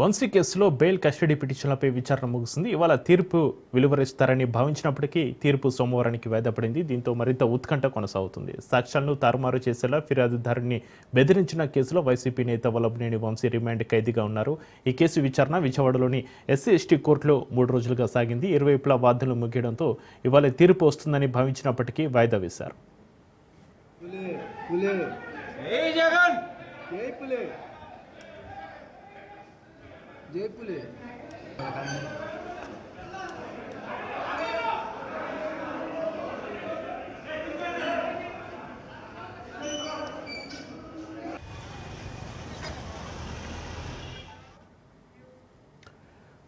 వంశీ కేసులో bail custody పిటిషన్లపై విచారణ ముగిసింది ఇవాళ తీర్పు వెలువరిస్తారని భావించినప్పటికీ తీర్పు సోమవారానికి వాయిదా పడింది దీంతో మరింత ఉత్కంఠ కొనసాగుతుంది. సాక్ష్యాలను తారుమారు చేసేలా ఫిర్యాదుదారుని బెదిరించిన కేసులో వైసీపీ నేత వల్లభనేని వంశీ రిమాండ్ ఖైదీగా ఉన్నారు. ఈ కేసు విచారణ విజయవాడలోని ఎస్సీ ఎస్టీ కోర్టులో మూడు రోజులుగా సాగింది. ఇరువైపులా వాదనలు ముగియడంతో ఇవాళ తీర్పు వస్తుందని భావించినప్పటికీ వాయిదా వేశారు. జైపులే.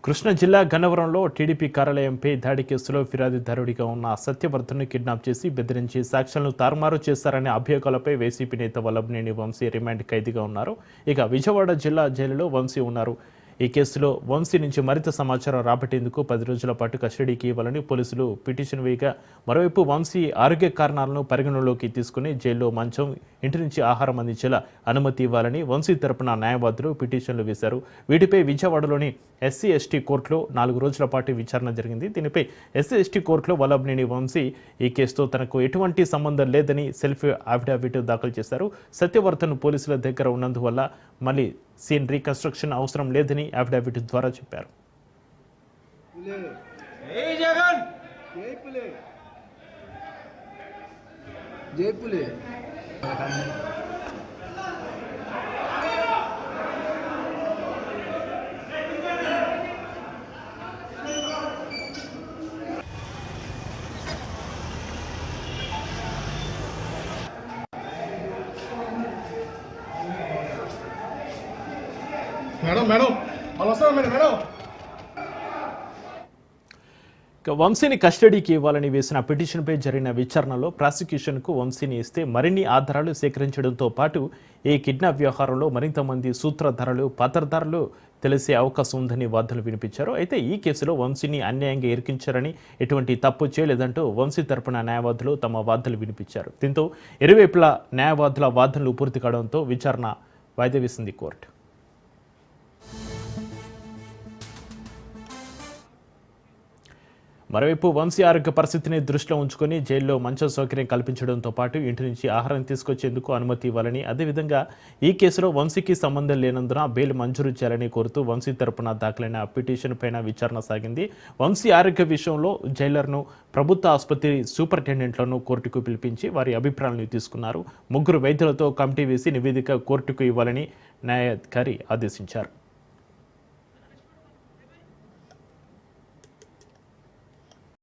కృష్ణా జిల్లా గన్నవరంలో టీడీపీ కార్యాలయంపై దాడి కేసులో ఫిర్యాదుదారుడిగా ఉన్న సత్యవర్ధన్ను కిడ్నాప్ చేసి బెదిరించి సాక్ష్యాలను తారుమారు చేశారనే అభియోగాలపై వైసీపీ నేత వల్లభనేని వంశీ రిమాండ్ ఖైదీగా ఉన్నారు. ఇక విజయవాడ జిల్లా జైలులో వంశీ ఉన్నారు. ఈ కేసులో వంశీ నుంచి మరింత సమాచారం రాబట్టేందుకు పది రోజుల పాటు కస్టడీకి ఇవ్వాలని పోలీసులు పిటిషన్ వేయగా మరోవైపు వంశీ ఆరోగ్య కారణాలను పరిగణలోకి తీసుకుని జైల్లో మంచం ఇంటి నుంచి ఆహారం అందించేలా అనుమతి ఇవ్వాలని వంశీ తరపున న్యాయవాదులు పిటిషన్లు వేశారు. వీటిపై విజయవాడలోని ఎస్సీ ఎస్టీ కోర్టులో నాలుగు రోజుల పాటు విచారణ జరిగింది. దీనిపై ఎస్సీ ఎస్టీ కోర్టులో వల్లభనేని వంశీ ఈ కేసుతో తనకు ఎటువంటి సంబంధం లేదని సెల్ఫ్ అఫిడవిట్ దాఖలు చేశారు. సత్యవర్ధన్ పోలీసుల దగ్గర ఉన్నందువల్ల మళ్ళీ సీన్ రీకన్స్ట్రక్షన్ అవసరం లేదని అఫిడవిట్ ద్వారా చెప్పారు. పులే మేడం మేడం. వాళ్ళు మేడం? మేడం వంశీని కస్టడీకి ఇవ్వాలని వేసిన పిటిషన్పై జరిగిన విచారణలో ప్రాసిక్యూషన్కు వంశీని ఇస్తే మరిన్ని ఆధారాలు సేకరించడంతో పాటు ఈ కిడ్నాప్ వ్యవహారంలో మరింత మంది సూత్రధారులు పాత్రధారులు తెలిసే అవకాశం ఉందని వాదనలు వినిపించారు. అయితే ఈ కేసులో వంశీని అన్యాయంగా ఇరికించారని ఎటువంటి తప్పు చేయలేదంటూ వంశీ తరపున న్యాయవాదులు తమ వాదనలు వినిపించారు. దీంతో ఇరువైపులా న్యాయవాదుల వాదనలు పూర్తి కావడంతో విచారణ వాయిదా వేసింది కోర్టు. మరోవైపు వంశీ ఆరోగ్య పరిస్థితిని దృష్టిలో ఉంచుకొని జైల్లో మంచం సౌకర్యం కల్పించడంతో పాటు ఇంటి నుంచి ఆహారం తీసుకొచ్చేందుకు అనుమతి ఇవ్వాలని అదేవిధంగా ఈ కేసులో వంశీకి సంబంధం లేనందున బెయిల్ మంజూరు చేయాలని కోరుతూ వంశీ తరపున దాఖలైన పిటిషన్ పైన విచారణ సాగింది. వంశీ ఆరోగ్య విషయంలో జైలర్ను ప్రభుత్వ ఆసుపత్రి సూపరింటెండెంట్లను కోర్టుకు పిలిపించి వారి అభిప్రాయాలను తీసుకున్నారు. ముగ్గురు వైద్యులతో కమిటీ వేసి నివేదిక కోర్టుకు ఇవ్వాలని న్యాయాధికారి ఆదేశించారు.